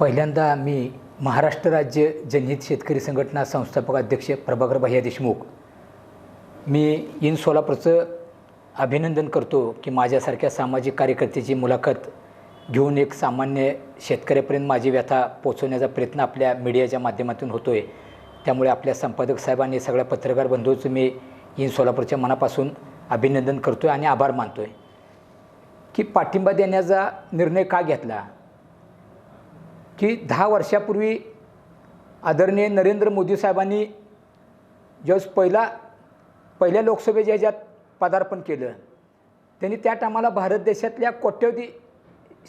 पहिल्यांदा मी महाराष्ट्र राज्य जनहित शेतकरी संघटना संस्थापक अध्यक्ष प्रभाकर भैया देशमुख. मी इन सोलापूरचं अभिनंदन करतो की माझ्यासारख्या सामाजिक कार्यकर्त्याची मुलाखत घेऊन एक सामान्य शेतकऱ्यापर्यंत माझी व्यथा पोचवण्याचा प्रयत्न आपल्या मीडियाच्या माध्यमातून होतो आहे त्यामुळे आपल्या संपादक साहेबांनी सगळ्या पत्रकार बंधूचं मी इन सोलापूरच्या मनापासून अभिनंदन करतो आहे आणि आभार मानतो आहे की पाठिंबा देण्याचा निर्णय का घेतला? की दहा वर्षापूर्वी आदरणीय नरेंद्र मोदी साहेबांनी ज्यावेळेस पहिला पहिल्या लोकसभेच्या ह्याच्यात पदार्पण केलं त्यांनी त्या टायमाला भारत देशातल्या कोट्यवधी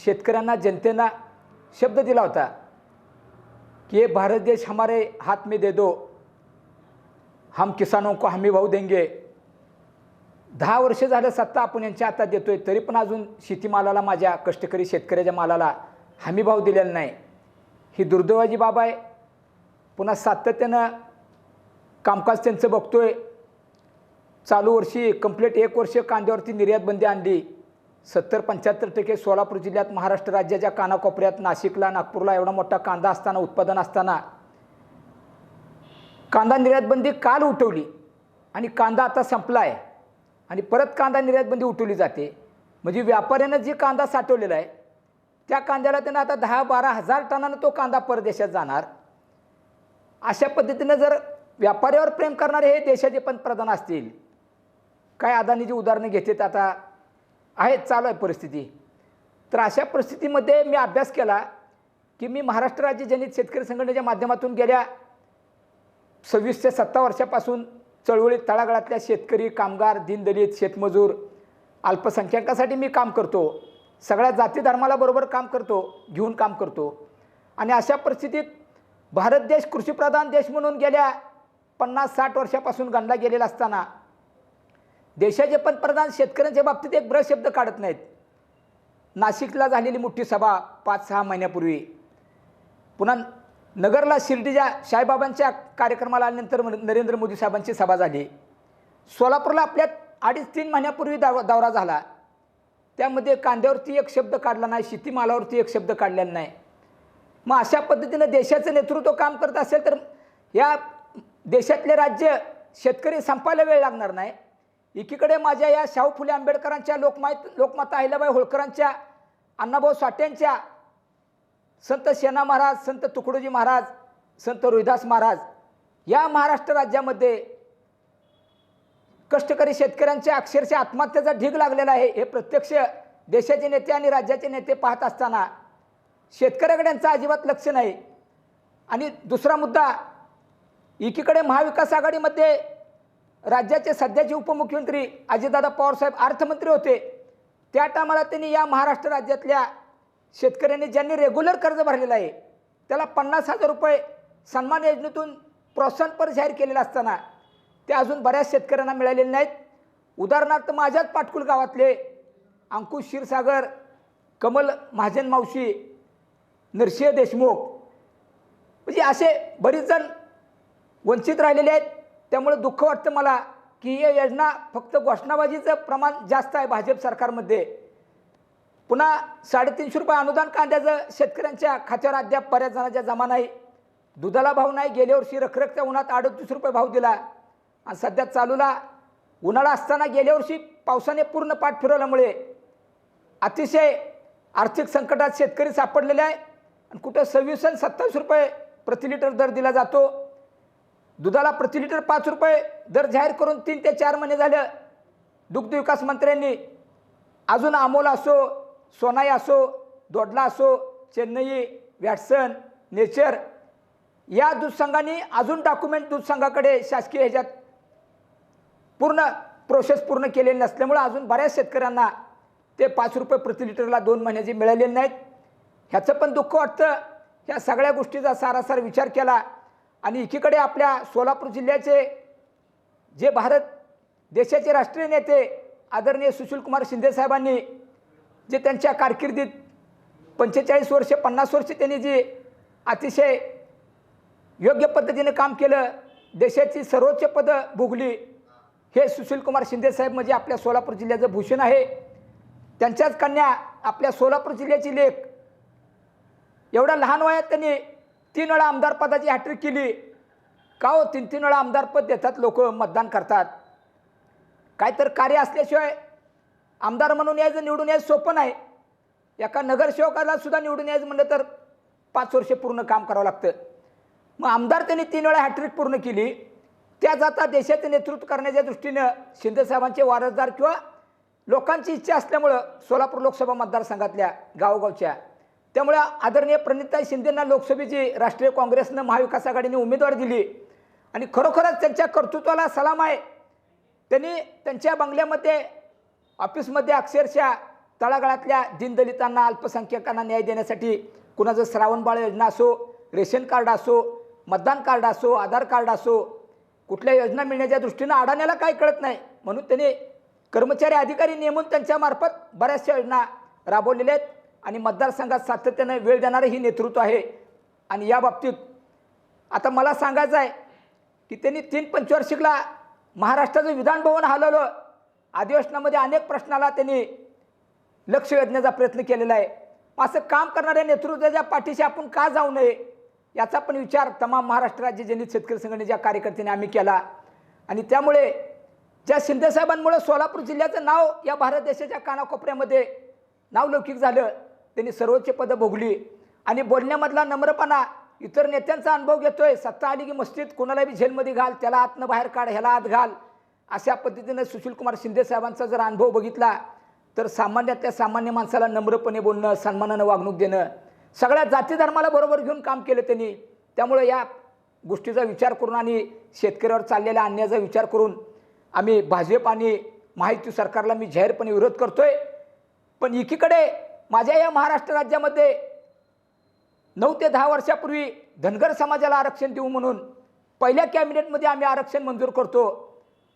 शेतकऱ्यांना जनतेना शब्द दिला होता की हे भारत देश हमारे हात में दे दो हम किसानों को हमी भाऊ देंगे. दहा वर्ष झालं सत्ता आपण यांच्या हातात देतोय तरी पण अजून शेतीमालाला माझ्या कष्टकरी शेतकऱ्याच्या मालाला हमी भाव दिलेला नाही. ही दुर्दैवाची बाब आहे. पुन्हा सातत्यानं कामकाज त्यांचं बघतोय. चालू वर्षी कंप्लीट एक वर्ष कांद्यावरती निर्यात बंदी आणली. सत्तर पंच्याहत्तर टक्के सोलापूर जिल्ह्यात महाराष्ट्र राज्याच्या कानाकोपऱ्यात नाशिकला नागपूरला एवढा मोठा कांदा असताना उत्पादन असताना. कांदा निर्यातबंदी काल उठवली आणि कांदा आता संपला आहे आणि परत कांदा निर्यात बंदी उठवली जाते. म्हणजे व्यापाऱ्यानं जे कांदा साठवलेला आहे त्या कांद्याला त्यानं आता दहा बारा हजार टनानं तो कांदा परदेशात जाणार. अशा पद्धतीनं जर व्यापाऱ्यावर प्रेम करणारे हे देशाचे पंतप्रधान असतील काय अदानीची उदाहरणं घेतात आता. आहेत चालू आहे परिस्थिती. तर अशा परिस्थितीमध्ये मी अभ्यास केला की मी महाराष्ट्र राज्य जनित शेतकरी संघटनेच्या माध्यमातून गेल्या सव्वीस ते सत्ता वर्षापासून चळवळीत तळागाळातल्या शेतकरी कामगार दिनदलित शेतमजूर अल्पसंख्याकासाठी मी काम करतो. सगळ्या जाती धर्माला बरोबर काम करतो घेऊन काम करतो. आणि अशा परिस्थितीत भारत देश कृषीप्रधान देश म्हणून गेल्या पन्नास साठ वर्षापासून गणला गेलेला असताना देशाचे पंतप्रधान शेतकऱ्यांच्या बाबतीत एक ब्र शब्द काढत नाहीत. नाशिकला झालेली मोठी सभा पाच सहा महिन्यापूर्वी. पुन्हा नगरला शिर्डीच्या साईबाबांच्या कार्यक्रमाला आल्यानंतर नरेंद्र मोदी साहेबांची सभा झाली. सोलापूरला आपल्यात अडीच तीन महिन्यापूर्वी दौरा झाला. त्यामध्ये कांद्यावरती एक शब्द काढला नाही शेतीमालावरती एक शब्द काढलेला नाही. मग अशा पद्धतीनं देशाचं नेतृत्व काम करत असेल तर या देशातले राज्य शेतकरी संपायला वेळ लागणार नाही. एकीकडे माझ्या या शाहू फुले आंबेडकरांच्या लोकमात लोकमाता अहिल्याबाई होळकरांच्या अण्णाभाऊ साठ्यांच्या संत सेना महाराज संत तुकडोजी महाराज संत रोहिदास महाराज या महाराष्ट्र राज्यामध्ये कष्टकरी शेतकऱ्यांच्या अक्षरशः आत्महत्येचा ढीग लागलेला आहे. हे प्रत्यक्ष देशाचे नेते आणि राज्याचे नेते पाहत असताना शेतकऱ्याकडे यांचं अजिबात लक्ष नाही. आणि दुसरा मुद्दा एकीकडे महाविकास आघाडीमध्ये राज्याचे सध्याचे उपमुख्यमंत्री अजितदादा पवारसाहेब अर्थमंत्री होते. त्या टायमाला त्यांनी या महाराष्ट्र राज्यातल्या शेतकऱ्यांनी ज्यांनी रेग्युलर कर्ज भरलेलं आहे त्याला पन्नास हजार रुपये सन्मान योजनेतून प्रोत्साहनपर जाहीर केलेलं असताना ते अजून बऱ्याच शेतकऱ्यांना मिळालेले नाहीत. उदाहरणार्थ माझ्याच पाटकुल गावातले अंकुश क्षीरसागर कमल महाजन मावशी नरसिंह देशमुख म्हणजे असे बरीच जण वंचित राहिलेले आहेत. त्यामुळे दुःख वाटतं मला की ही योजना फक्त घोषणाबाजीचं प्रमाण जास्त आहे भाजप सरकारमध्ये. पुन्हा साडेतीनशे रुपये अनुदान कांद्याचं शेतकऱ्यांच्या खात्यावर अद्याप बऱ्याच जणांच्या जमा नाही दुधाला भाव नाही. गेल्या वर्षी रखरखच्या उन्हात अडतीस रुपये भाव दिला. आणि सध्या चालूला उन्हाळा असताना गेल्या वर्षी पावसाने पूर्ण पाठ फिरवल्यामुळे अतिशय आर्थिक संकटात शेतकरी सापडलेले आहे. आणि कुठं सव्वीस आणि सत्तावीस रुपये प्रति लिटर दर दिला जातो. दुधाला प्रति लिटर पाच रुपये दर जाहीर करून तीन ते चार महिने झालं. दुग्ध विकास मंत्र्यांनी अजून अमोल असो सोनाई असो दोडला असो चेन्नई वॅटसन नेचर या दूध संघांनी अजून डॉक्युमेंट दूध संघाकडे शासकीय ह्याच्यात पूर्ण प्रोसेस पूर्ण केलेली नसल्यामुळं अजून बऱ्याच शेतकऱ्यांना ते पाच रुपये प्रति लिटरला दोन महिन्याचे मिळालेले नाहीत. ह्याचं पण दुःख वाटतं. ह्या सगळ्या गोष्टीचा सारासार विचार केला. आणि एकीकडे आपल्या सोलापूर जिल्ह्याचे जे भारत देशाचे राष्ट्रीय नेते आदरणीय सुशीलकुमार शिंदेसाहेबांनी जे त्यांच्या कारकिर्दीत पंचेचाळीस वर्ष पन्नास वर्षे त्यांनी जे अतिशय योग्य पद्धतीने काम केलं देशाची सर्वोच्च पदं भोगली हे सुशीलकुमार शिंदे साहेब म्हणजे आपल्या सोलापूर जिल्ह्याचं भूषण आहे. त्यांच्याच कन्या आपल्या सोलापूर जिल्ह्याची लेख. एवढ्या लहान वयात त्यांनी तीन वेळा आमदारपदाची हॅट्रिक केली. का हो? तीन तीन वेळा आमदारपद देतात लोक मतदान करतात. काय तर कार्य असल्याशिवाय आमदार म्हणून यायचं निवडून यायचं सोपं नाही. एका नगरसेवकाला सुद्धा निवडून यायचं म्हणलं तर पाच वर्षे पूर्ण काम करावं लागतं. मग आमदार त्यांनी तीन वेळा हॅट्रिक पूर्ण केली. त्याच आता देशाचं नेतृत्व करण्याच्या दृष्टीनं शिंदेसाहेबांचे वारसदार किंवा लोकांची इच्छा असल्यामुळं सोलापूर लोकसभा मतदारसंघातल्या गावोगावच्या. त्यामुळे आदरणीय प्रणिताई शिंदेंना लोकसभेची राष्ट्रीय काँग्रेसनं महाविकास आघाडीने उमेदवार दिली. आणि खरोखरच त्यांच्या कर्तृत्वाला सलाम आहे. त्यांनी त्यांच्या बंगल्यामध्ये ऑफिसमध्ये अक्षरशः तळागाळातल्या दीनदलितांना अल्पसंख्याकांना न्याय देण्यासाठी कुणाचं श्रावणबाळ योजना असो रेशन कार्ड असो मतदान कार्ड असो आधार कार्ड असो कुठल्या योजना मिळण्याच्या दृष्टीनं अडाण्याला काही कळत नाही. म्हणून त्यांनी कर्मचारी अधिकारी नेमून त्यांच्यामार्फत बऱ्याचशा योजना राबवलेल्या आहेत आणि मतदारसंघात सातत्यानं वेळ देणारं ही नेतृत्व आहे. आणि या बाबतीत आता मला सांगायचं आहे की त्यांनी तीन पंचवार्षिकला महाराष्ट्राचं विधानभवन हलवलं. अधिवेशनामध्ये अनेक प्रश्नाला त्यांनी लक्ष वेधण्याचा प्रयत्न केलेला आहे. असं काम करणाऱ्या नेतृत्वाच्या पाठीशी आपण का जाऊ नये? याचा पण विचार तमाम महाराष्ट्र राज्य जनित शेतकरी संघटनेच्या कार्यकर्त्यांनी आम्ही केला. आणि त्यामुळे ज्या शिंदेसाहेबांमुळे सोलापूर जिल्ह्याचं नाव या भारत देशाच्या कानाकोपऱ्यामध्ये नावलौकिक झालं त्यांनी सर्वोच्च पदं भोगली. आणि बोलण्यामधला नम्रपणा इतर नेत्यांचा अनुभव घेतोय. सत्ता आली की मस्जिद कोणालाही झेलमध्ये घाल त्याला आतनं बाहेर काढ ह्याला आत घाल. अशा पद्धतीनं सुशीलकुमार शिंदे साहेबांचा जर अनुभव बघितला तर सामान्यातल्या सामान्य माणसाला नम्रपणे बोलणं सन्मानानं वागणूक देणं सगळ्या जाती धर्माला बरोबर घेऊन काम केलं त्यांनी. त्यामुळे या गोष्टीचा विचार करून आणि शेतकऱ्यावर चाललेल्या अन्यायाचा विचार करून आम्ही भाजप आणि माहिती सरकारला मी जाहीरपणे विरोध करतोय. पण एकीकडे माझ्या या महाराष्ट्र राज्यामध्ये नऊ ते दहा वर्षापूर्वी धनगर समाजाला आरक्षण देऊ म्हणून पहिल्या कॅबिनेटमध्ये आम्ही आरक्षण मंजूर करतो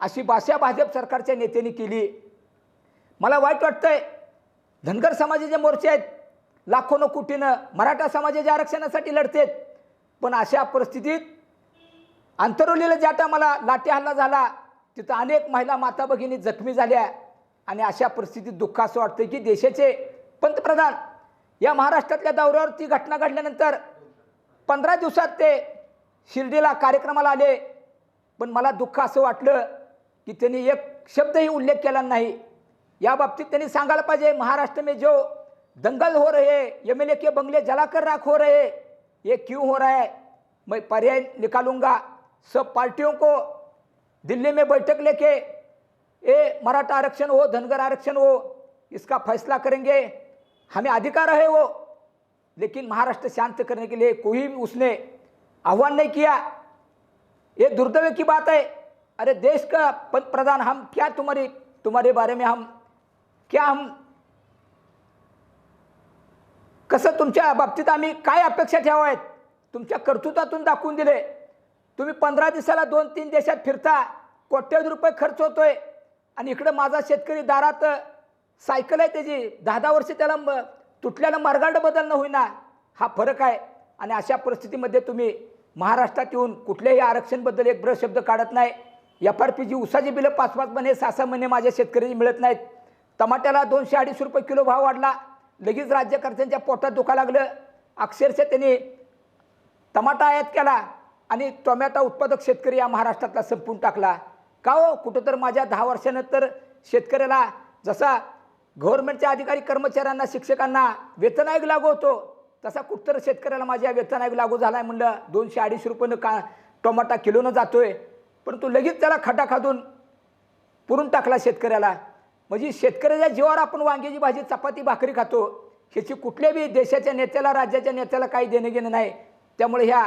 अशी भाषा भाजप सरकारच्या नेत्यांनी केली. मला वाईट वाटतंय धनगर समाजाचे मोर्चे आहेत लाखोनं कोटीनं मराठा समाजाच्या आरक्षणासाठी लढतेत. पण अशा परिस्थितीत आंतरवलीला ज्या टायमाला लाठी हल्ला झाला तिथं अनेक महिला माता भगिनी जखमी झाल्या आणि अशा परिस्थितीत दुःख असं वाटतं की देशाचे पंतप्रधान या महाराष्ट्रातल्या दौऱ्यावर ती घटना घडल्यानंतर पंधरा दिवसात ते शिर्डीला कार्यक्रमाला आले. पण मला दुःख असं वाटलं की त्यांनी एक शब्दही उल्लेख केला नाही. या बाबतीत त्यांनी सांगायला पाहिजे महाराष्ट्र मे जो दंगल हो रहे एम एल ए के बंगले जलाकर राख हो रहे ये क्यों हो रहा है? मैं पर्याय निकालूंगा। सब पार्टियों को दिल्ली में बैठक लेके ये मराठा आरक्षण हो धनगर आरक्षण हो इसका फैसला करेंगे। हमें अधिकार है वो। लेकिन महाराष्ट्र शांत करने के लिए कोई भी उसने आह्वान नहीं किया। ये दुर्दैव की बात है। अरे देश का पंत प्रधान हम क्या तुम्हारी तुम्हारे बारे में हम क्या हम कसं तुमच्या बाबतीत आम्ही काय अपेक्षा ठेवायत तुमच्या कर्तृत्वातून दाखवून दिले. तुम्ही पंधरा दिवसाला दोन तीन देशात फिरता कोट्यवधी रुपये खर्च होतोय. आणि इकडं माझा शेतकरी दारात सायकल आहे त्याची. दहा दहा वर्ष त्याला म- तुटल्यानं मार्गांड बदलणं होईना. हा फरक आहे. आणि अशा परिस्थितीमध्ये तुम्ही महाराष्ट्रात येऊन कुठल्याही आरक्षणबद्दल एक ब्रश शब्द काढत नाही. एफ आर पी जी उसाची बिलं पाच पाच महिने सहा सहा महिने माझ्या शेतकरी मिळत नाहीत. टमाट्याला दोनशे अडीचशे रुपये किलो भाव वाढला. लगेच राज्यकर्त्यांच्या पोटात दुखा लागलं. अक्षरशः त्यांनी टमाटा आयात केला आणि टोमॅटो उत्पादक शेतकरी या महाराष्ट्रातला संपून टाकला. का हो? कुठं तर माझ्या दहा वर्षानंतर शेतकऱ्याला जसा गव्हर्नमेंटच्या अधिकारी कर्मचाऱ्यांना शिक्षकांना वेतन आयोग लागू होतो तसा कुठंतर शेतकऱ्याला माझ्या वेतन आयोग लागू झाला आहे म्हणलं. दोनशे अडीचशे रुपयानं का टोमाटा किलोनं आहे परंतु लगेच त्याला खटा खादून पुरून टाकला शेतकऱ्याला. म्हणजे शेतकऱ्याच्या जीवावर आपण वांग्याची भाजी चपाती भाकरी खातो. ह्याची कुठल्याही देशाच्या नेत्याला राज्याच्या नेत्याला काही देणं घेणं नाही. त्यामुळे ह्या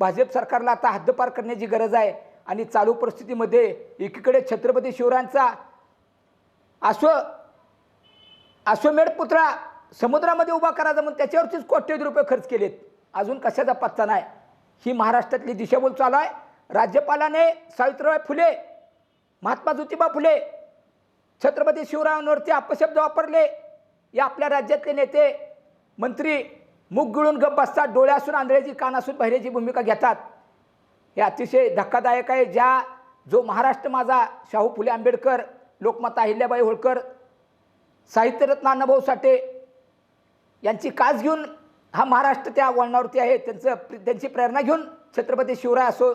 भाजप सरकारला आता हद्दपार करण्याची गरज आहे. आणि चालू परिस्थितीमध्ये एकीकडे छत्रपती शिवरायांचा अश्व अश्वमेध पुतळा समुद्रामध्ये उभा करायचा म्हणून त्याच्यावरतीच कोट्यवधी रुपये खर्च केलेत. अजून कशाचा पत्ता नाही. ही महाराष्ट्रातली दिशाभूल चालू आहे. राज्यपालाने सावित्रीबाई फुले महात्मा ज्योतिबा फुले छत्रपती शिवरायांवरती अपशब्द वापरले. या आपल्या राज्यातले नेते मंत्री मुख गिळून गप बसतात डोळ्यासून आंधळ्याची कानासून बहिऱ्याची भूमिका घेतात. हे अतिशय धक्कादायक आहे ज्या जो महाराष्ट्र माझा शाहू फुले आंबेडकर लोकमाता अहिल्याबाई होळकर साहित्यरत्न अण्णाभाऊ साठे यांची कास घेऊन हा महाराष्ट्र त्या वळणावरती आहे. त्यांचं त्यांची प्रेरणा घेऊन छत्रपती शिवराय असो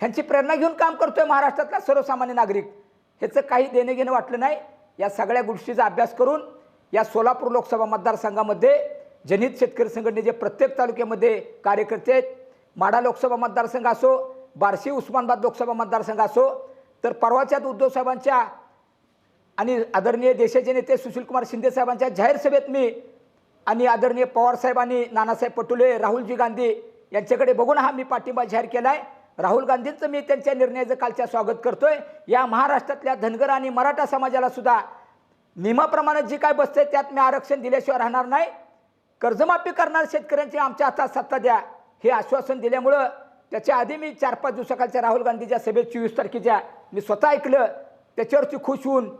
ह्यांची प्रेरणा घेऊन काम करतोय महाराष्ट्रातला सर्वसामान्य नागरिक. ह्याचं काही देणं घेणं वाटलं नाही. या सगळ्या गोष्टीचा अभ्यास करून या सोलापूर लोकसभा मतदारसंघामध्ये जनहित शेतकरी संघटनेचे प्रत्येक तालुक्यामध्ये कार्यकर्ते आहेत माढा लोकसभा मतदारसंघ असो बार्शी उस्मानाबाद लोकसभा मतदारसंघ असो तर परवाच्यात उद्धवसाहेबांच्या आणि आदरणीय देशाचे नेते सुशीलकुमार शिंदेसाहेबांच्या जाहीर सभेत मी आणि आदरणीय पवारसाहेब आणि नानासाहेब पटोले राहुलजी गांधी यांच्याकडे बघून हा मी पाठिंबा जाहीर केला आहे राहुल गांधींचं मी त्यांच्या निर्णयाचं कालच्या स्वागत करतोय. या महाराष्ट्रातल्या धनगर आणि मराठा समाजाला सुद्धा नियमाप्रमाणे जी काय बसते त्यात मी आरक्षण दिल्याशिवाय राहणार नाही. कर्जमाफी करणार शेतकऱ्यांची आमच्या हातात सत्ता द्या हे आश्वासन दिल्यामुळं त्याच्या आधी मी चार पाच दिवसाकालच्या राहुल गांधीच्या सभेत चोवीस तारखेच्या मी स्वतः ऐकलं. त्याच्यावरती खुश होऊन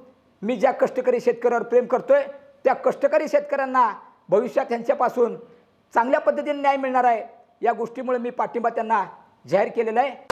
मी ज्या कष्टकरी शेतकऱ्यावर प्रेम करतोय त्या कष्टकरी शेतकऱ्यांना भविष्यात त्यांच्यापासून चांगल्या पद्धतीने न्याय मिळणार आहे. या गोष्टीमुळे मी पाठिंबा त्यांना जाहीर केलेलं आहे.